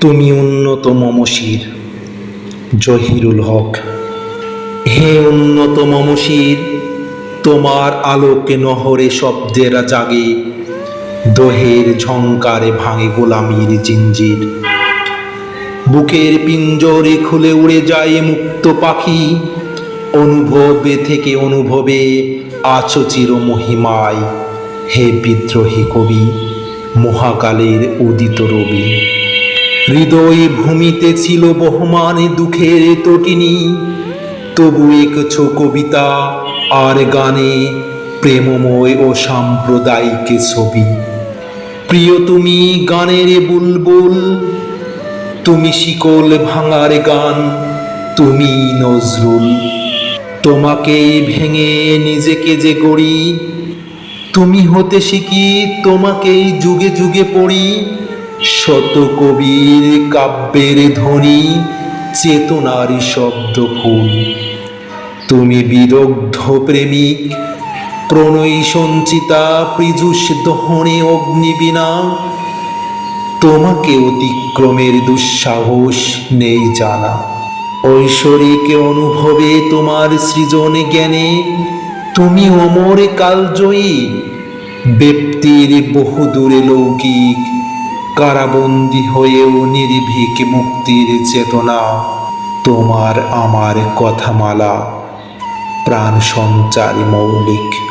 তুমি উন্নত মমশির, জহিরুল হক। হে উন্নত মমশির, তোমার আলোকে নহরে শব্দেরা জাগে দোহের ঝংকারে ভাঙে গোলামির জিঞ্জির। বুকের পিঞ্জরে খুলে উড়ে যায় মুক্ত পাখি, অনুভবে থেকে অনুভবে আছো চির মহিমায়। হে বিদ্রোহী কবি, মহাকালের উদিত রবি। হৃদয় ভূমিতে ছিল বহমান দুঃখের তটিনী। তবু একছো কবিতা আর গানে প্রেমময় ও সাম্প্রদায়িক ছবি। প্রিয়, তুমি গানের বুলবুল, তুমি শিকল ভাঙার গান, তুমি নজরুল। তোমাকেই ভেঙে নিজেকে যে গড়ি তুমি হতে শিখি, তোমাকেই যুগে যুগে পড়ি। শত কবির কাব্যের ধ্বনি, চেতনার শব্দ ফুল। তুমি বিদগ্ধ প্রেমিক, প্রণয়ী সঞ্চিতা পৃজুষ দহনে অগ্নিবীণা তোমাকে অতিক্রমের দুঃসাহস নেই জানা। ঐশ্বরিক অনুভবে তোমার সৃজন জ্ঞানে, তুমি অমর কালজয়ী। ব্যক্তির বহুদূরে লৌকিক কারাবন্দী হয়েও নির্ভীক মুক্তির চেতনা। তোমার আমার কথামালা প্রাণ সঞ্চারী মৌলিক।